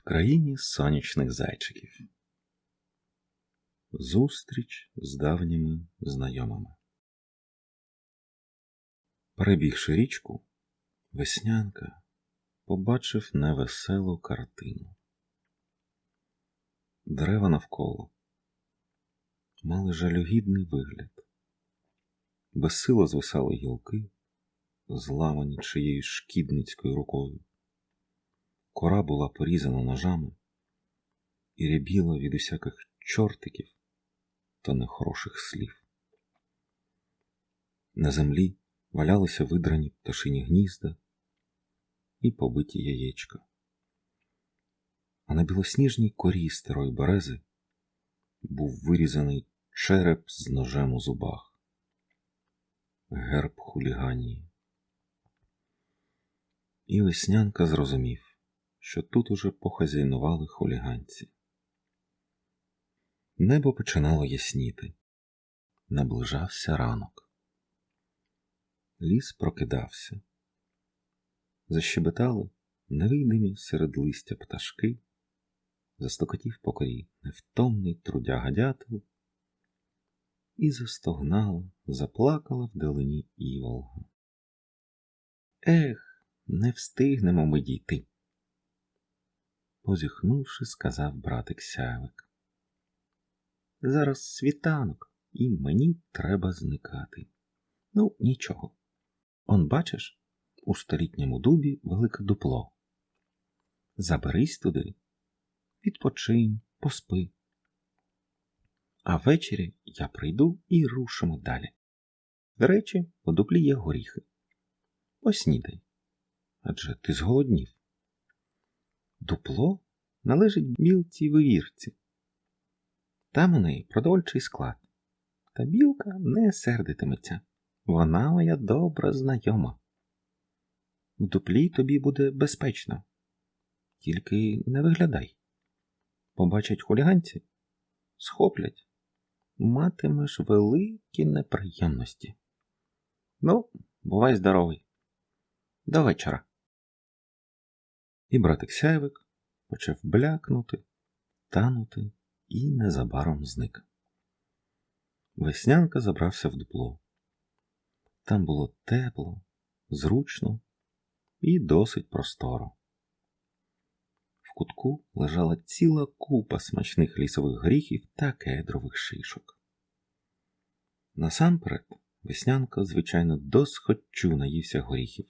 в країні сонячних зайчиків. Зустріч з давніми знайомими. Перебігши річку, веснянка побачив невеселу картину. Дерева навколо мали жалюгідний вигляд, безсило звисали гілки, зламані чиєюсь шкідницькою рукою. Кора була порізана ножами і рябіла від усяких чортиків та нехороших слів. На землі валялися видрані пташині гнізда і побиті яєчка. А на білосніжній корі старої берези був вирізаний череп з ножем у зубах, герб хуліганії. І веснянка зрозумів, що тут уже похазяйнували хуліганці. Небо починало ясніти, наближався ранок. Ліс прокидався, защебетали невидимі серед листя пташки, застокотів по корі невтомний трудяга дятел, і застогнала, заплакала вдалині іволга. Ех, не встигнемо ми дійти, позіхнувши, сказав братик сявик. Зараз світанок, і мені треба зникати. Ну, нічого. Он, бачиш, у столітньому дубі велике дупло. Заберись туди, відпочинь, поспи. А ввечері я прийду і рушимо далі. До речі, у дуплі є горіхи. Поснідай. Адже ти зголоднів. Дупло належить білці вивірці. Там у неї продовольчий склад. Та білка не сердитиметься. Вона моя добра знайома. В дуплі тобі буде безпечно. Тільки не виглядай. Побачать хуліганці, схоплять, матимеш великі неприємності. Ну, бувай здоровий. До вечора. І братик сяйвик почав блякнути, танути і незабаром зник. Веснянка забрався в дупло. Там було тепло, зручно і досить просторо. В кутку лежала ціла купа смачних лісових горіхів та кедрових шишок. Насамперед веснянка, звичайно, досхочу наївся горіхів.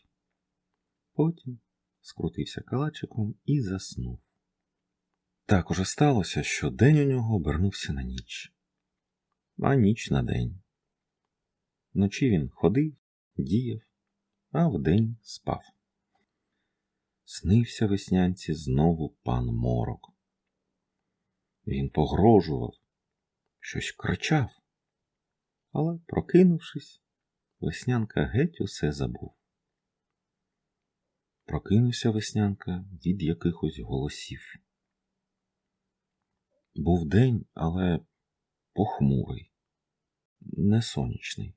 Потім скрутився калачиком і заснув. Так уже сталося, що день у нього обернувся на ніч, а ніч на день. Вночі він ходив, діяв, а вдень спав. Снився веснянці знову пан морок. Він погрожував, щось кричав, але, прокинувшись, веснянка геть усе забув. Прокинувся веснянка від якихось голосів. Був день, але похмурий, не сонячний.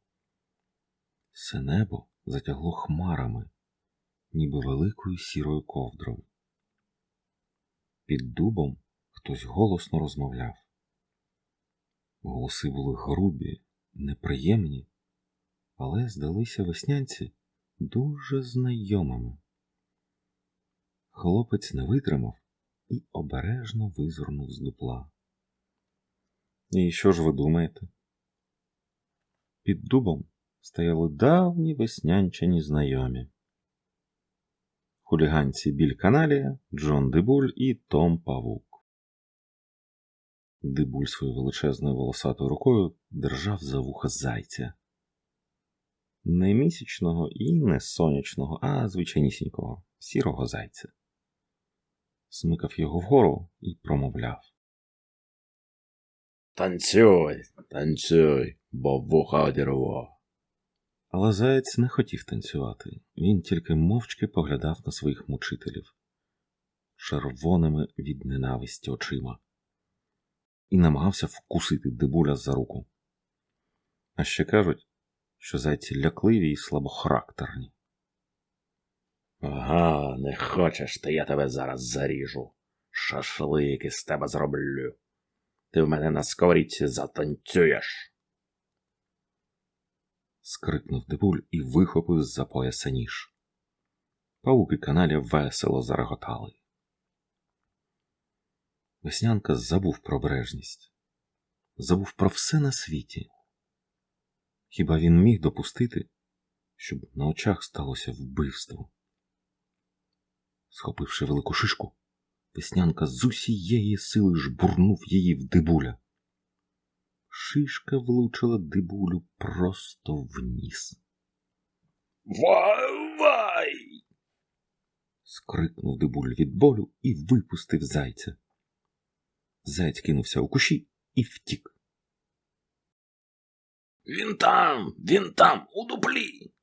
Все небо затягло хмарами, ніби великою сірою ковдрою. Під дубом хтось голосно розмовляв. Голоси були грубі, неприємні, але здалися веснянці дуже знайомими. Хлопець не витримав і обережно визирнув з дупла. І що ж ви думаєте? Під дубом стояли давні веснянчані знайомі. Хуліганці Біль Каналія, Джон Дебуль і Том Павук. Дебуль своєю величезною волосатою рукою держав за вуха зайця. Не місячного і не сонячного, а звичайнісінького, сірого зайця смикав його вгору і промовляв. Танцюй, танцюй, бо вуха одірву. Але заєць не хотів танцювати, він тільки мовчки поглядав на своїх мучителів червоними від ненависті очима і намагався вкусити дебуля за руку. А ще кажуть, що зайці лякливі і слабохарактерні. Ага, не хочеш, то я тебе зараз заріжу. шашлик із тебе зроблю. Ти в мене на сковорідці затанцюєш. скрикнув Дебуль і вихопив з-за пояса ніж. Павук і каналя весело зареготали. Веснянка забув про бережність, забув про все на світі. Хіба він міг допустити, щоб на очах сталося вбивство? Схопивши велику шишку, Веснянка з усієї сили жбурнув її в дебуля. Шишка влучила дебулю просто в ніс. Вай, вай! Скрикнув дебуль від болю і випустив зайця. Заяць кинувся у кущі і втік. Він там, він там, у дуплі.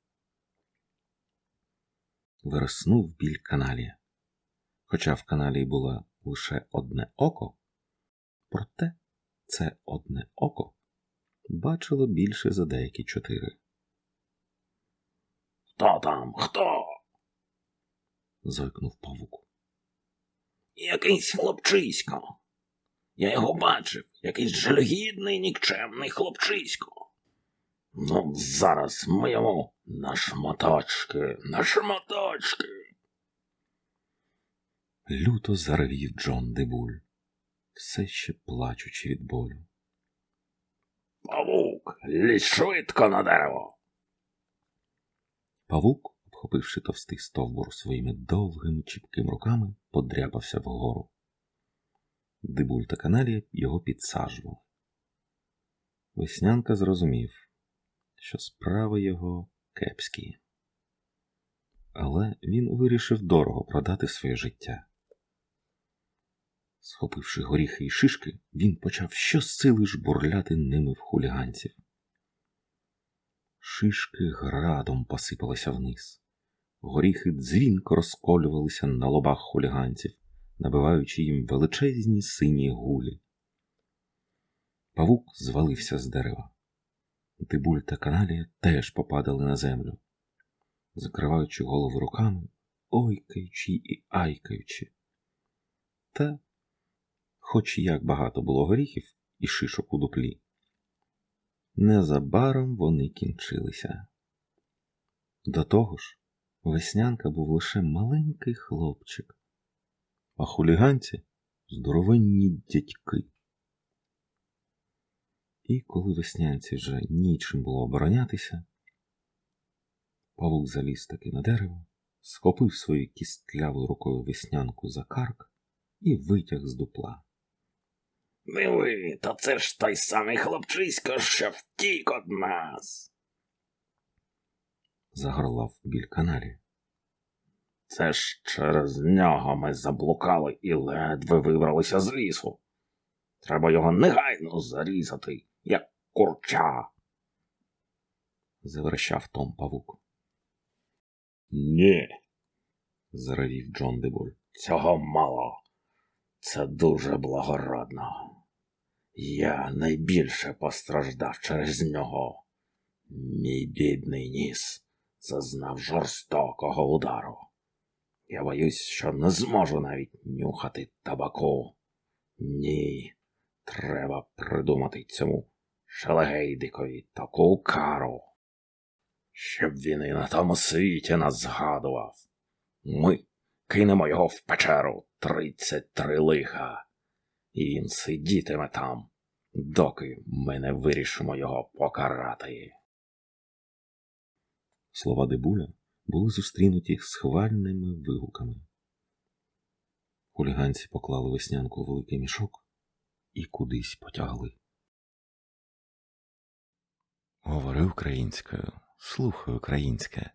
Вироснув біль каналія. Хоча в каналії було лише одне око, проте це одне око бачило більше за деякі чотири. Хто там? Хто? Зойкнув павук. Якийсь хлопчисько. Я його бачив, якийсь жалюгідний, нікчемний хлопчисько. Ну, зараз ми йому на шматочки, на шматочки. Люто заревів Джон Дебуль, все ще плачучи від болю. Павук, лізь швидко на дерево. Павук, обхопивши товстий стовбур своїми довгими чіпкими руками, подряпався вгору. Дибуль та каналія його підсаджували. Веснянка зрозумів, що справи його кепські. Але він вирішив дорого продати своє життя. Схопивши горіхи і шишки, він почав щосили жбурляти ними в хуліганців. Шишки градом посипалися вниз. Горіхи дзвінко розколювалися на лобах хуліганців, набиваючи їм величезні сині гулі. Павук звалився з дерева. Тибуль та каналія теж попадали на землю, закриваючи голови руками, ойкаючи і айкаючи. Та, хоч як багато було горіхів і шишок у дуплі, Незабаром вони кінчилися. До того ж, веснянка був лише маленький хлопчик, а хуліганці здоровенні дядьки. І коли веснянці вже нічим було оборонятися, павук заліз таки на дерево, схопив своєю кістлявою рукою веснянку за карк і витяг з дупла. Диви, та це ж той самий хлопчисько, що втік од нас. Загорлав біль каналі. Це ж через нього ми заблукали і ледве вибралися з лісу. Треба його негайно зарізати, як курча. Заверещав Том павук. Ні, Заревів Джон Деболь. цього мало. Це дуже благородно. Я найбільше постраждав через нього. Мій бідний ніс зазнав жорстокого удару. Я боюсь, що не зможу навіть нюхати табаку. Ні, треба придумати цьому шелегейдикові таку кару, щоб він і на тому світі нас згадував. Ми кинемо його в печеру тридцять три лиха, і він сидітиме там, доки ми не вирішимо його покарати. Слова Дебуля були зустрінуті схвальними вигуками. Хуліганці поклали веснянку у великий мішок і кудись потягли. Говори українською, слухай українське,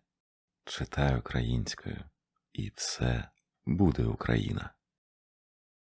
читай українською, і все буде Україна.